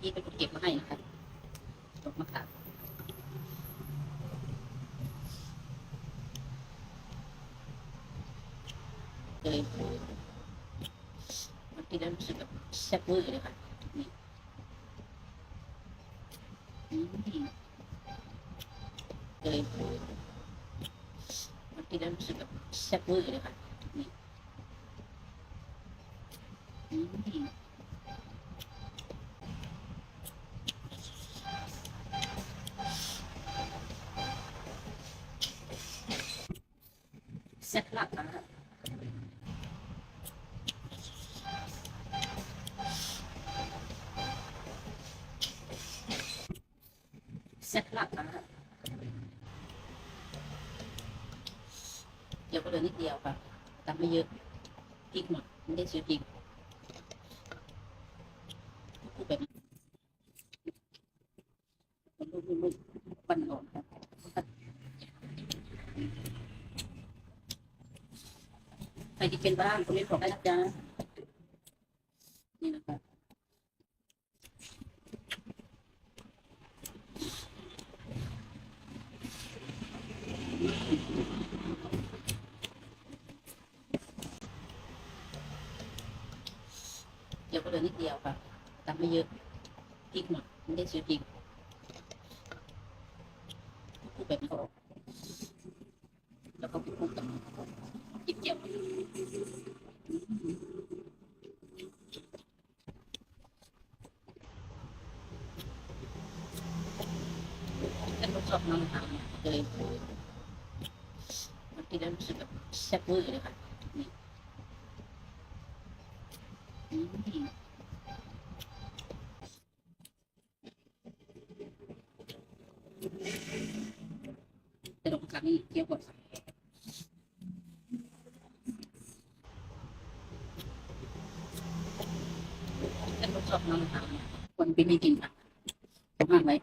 พี่เป็นคนเก็บมาให้นะคะดอกมะขามเลยมันกินแล้วรู้สึกแบบแซ่บเวอร์เลยค่ะนี่อืมเลยมันกินแล้วรู้สึกแบบแซ่บเวอร์เลยค่ะนี่อืม เสร็จแล้วค่ะเสร็จแล้วค่ะเดี๋ยวก็เหลือนิดเดียวค่ะตำไม่เยอะพริกหมดไม่ได้ซื้อพริกพูดแบบนี้ลูกๆๆปั้นออกค่ะใครที่เป็นบ้างคอมเมนต์บอกได้นะจ๊ะนี่นะคะเดี๋ยวก็เหลือนิดเดียวค่ะตำไม่เยอะพริกหมดไม่ได้ซื้อพริกพูดแบบนี้ออกแล้วก็พูดกับจิบเจียวเป็นรสชอบน้ำตาล เลยมันกินแล้วรู้สึกแบบแซ่บเวอร์เลยค่ะนี่อืมแต่ดอกกาดนี่เคี้ยวก่อนเป็นรส ชอบน้ำมะขาลคนเป็นไปไม่กินค่ะผมห้ามไว้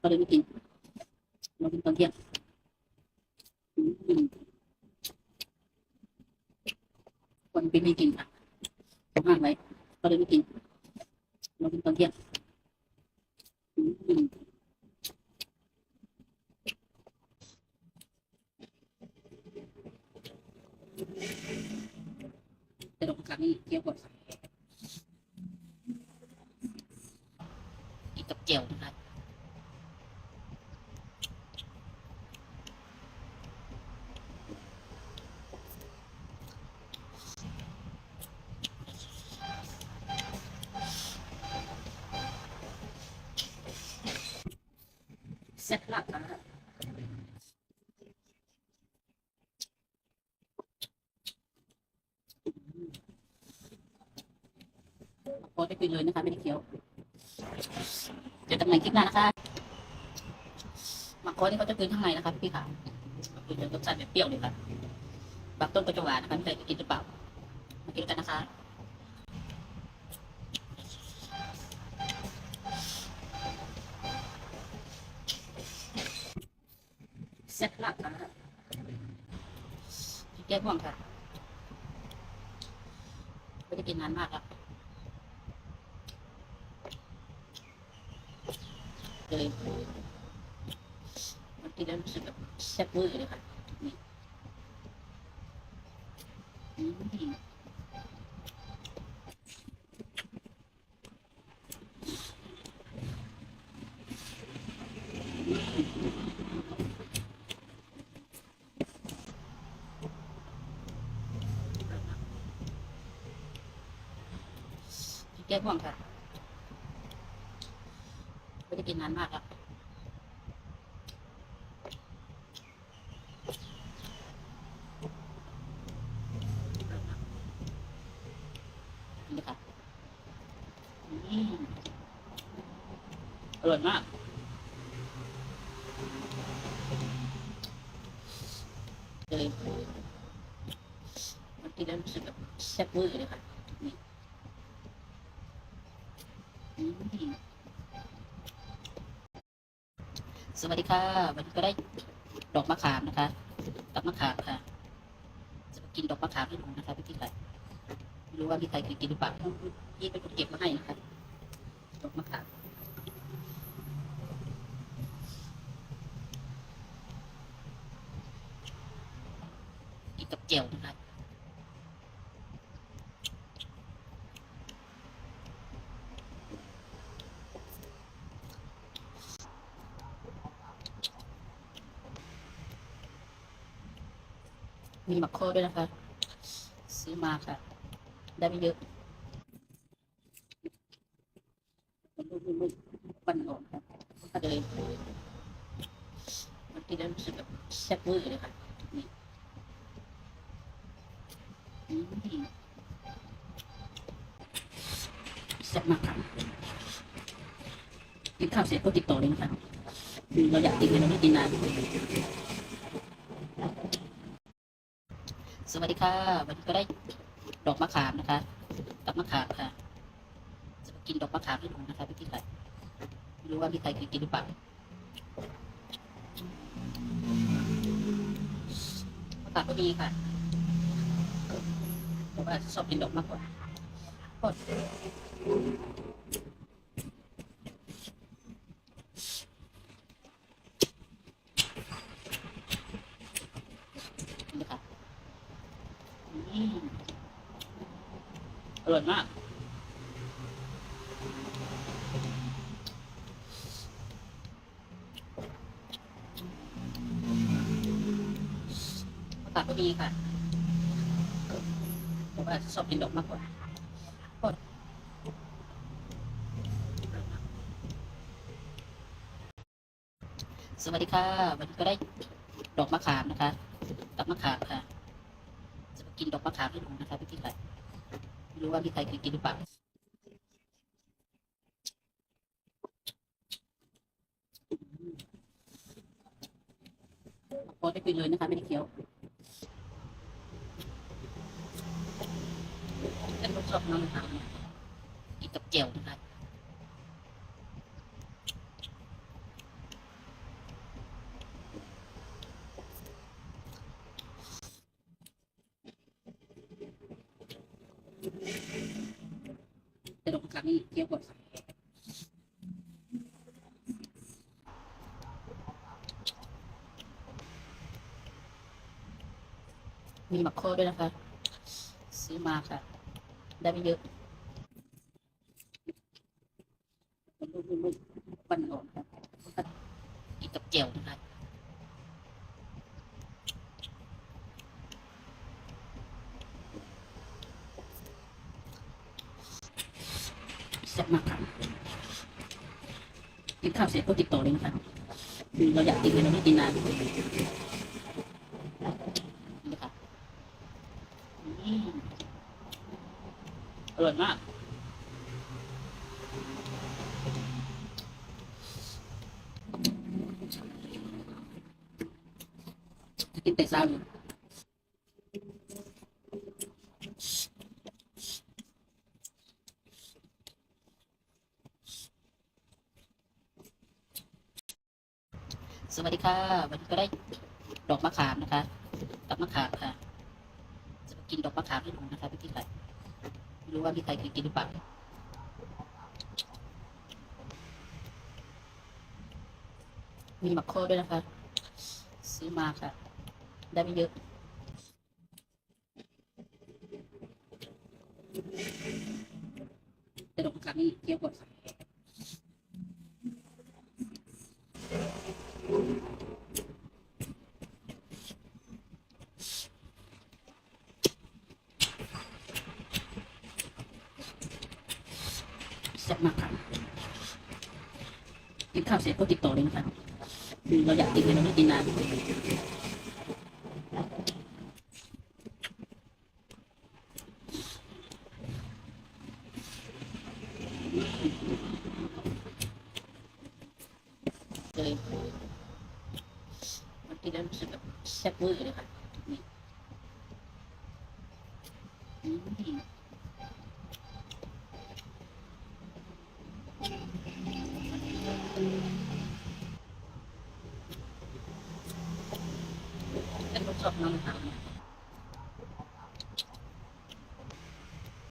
ก็เลยไม่กินเรากินตอนเที่ยงคนไปไม่กินค่ะผมห้ามไว้ก็เลยไม่กินเรากินตอนเที่ยงอืมแต่ดอกกาดนี่เคี้ยวก่อนกินกับเจียวนะคะ เสร็จแล้วค่ะพอได้กินเลยนะคะ ไม่ได้เคี้ยว เดี๋ยวตำแหน่งคลิปหน้านะคะมะกอที่เขาจะกินข้างในนะคะพี่ค่ะคือจะรสชาติแบบเปรี้ยวเลยค่ะบางต้นก็จะหวานนะคะไม่เคยกินหรือเปล่ามากินกันนะคะ เสร็จแล้วค่ะแก้ง่วงค่ะไม่ได้กินนานมากแล้วเลยมันกินแล้วรู้สึกแบบแซ่บเวอเลยค่ะนี่อืม แก้ง่วงค่ะไม่ได้กินนานมากแล้วนี่ค่ะอร่อยมากเลยมันกินแล้วรู้สึกแบบแซ่บเวอเลยค่ะนี่อืม สวัสดีค่ะ วันนี้ก็ได้ดอกมะขามนะคะดอกมะขามค่ะ จะมากินดอกมะขามให้ดูนะคะพี่ที่ไหนไม่รู้ว่ามีใครเคยกินหรือเปล่าพี่เป็นคนเก็บมาให้นะคะดอกมะขาม เจียวนะคะ มีหมักโคด้วยนะคะ ซื้อมาค่ะ ได้ไม่เยอะมันออกค่ะก็เลยมันกินแล้วรู้สึกแบบแซ่บเวอเลยค่ะนี่แซ่บมากค่ะกินข้าวเสร็จก็ติดต่อเลยนะคะเราอยากกินเลยเราไม่กินนาน สวัสดีค่ะ วันนี้ก็ได้ดอกมะขามนะคะกับมะขามค่ะ จะกินดอกมะขามให้ดูนะคะพี่พี่ค่ะไม่รู้ว่าพี่ใครเคยกินหรือเปล่ามะขามก็มีค่ะแต่ว่าชอบกินดอกมากกว่าโคตรนี่ค่ะอืมอ ร่อยมากอากาศก็ดีค่ะแต่ว่าชอบกินดอกมากกว่าสวัสดีค่ะ วันนี้ก็ได้ดอกมะขามนะคะกับมะขามค่ะ จะมากินดอกมะขามให้ดูนะคะพี่พี่ค่ะไม่ รู้ว่าพี่ใครเคยกินหรือเปล่าพอได้กินเลยนะคะไม่ได้เคี้ยวเป็นรสชอบน้ำมะขามเนี่ยกินกับเจียวนะคะ แต่ดอกมะขามนี่เคี้ยวก่อนมีหมักโคด้วยนะคะ ซื้อมาค่ะ ได้ไม่เยอะมันออกค่ะกินกับเจียวนะคะแซ่บมากค่ะกิน ข้าวเสร็จก็ติดต่อเลยนะคะอือเราอยากกินเลยเราไม่กินนานอร่อยมาก กินแต่เช้าเลย สวัสดีค่ะ วันนี้ก็ได้ดอกมะขามนะคะกับมะขามค่ะ จะมากินดอกมะขามให้ดูนะคะพี่พี่ค่ไม่รู้ว่าพี่ใครเคยกินหรือเปล่ามีมักโคด้วยนะคะ ซื้อมาค่ะ ได้ไม่เยอะ แต่ดอกมะขามนี่เคี้ยวก่อนแซ่บมากค่ะกิน ข้าวเสร็จก็ติดต่อเลยนะคะคือเราอยากกินเลยเราไม่กินนาน เลยมันกินแล้วรู้สึกแบบแซ่บเวอร์เลยค่ะนี่อืม เป็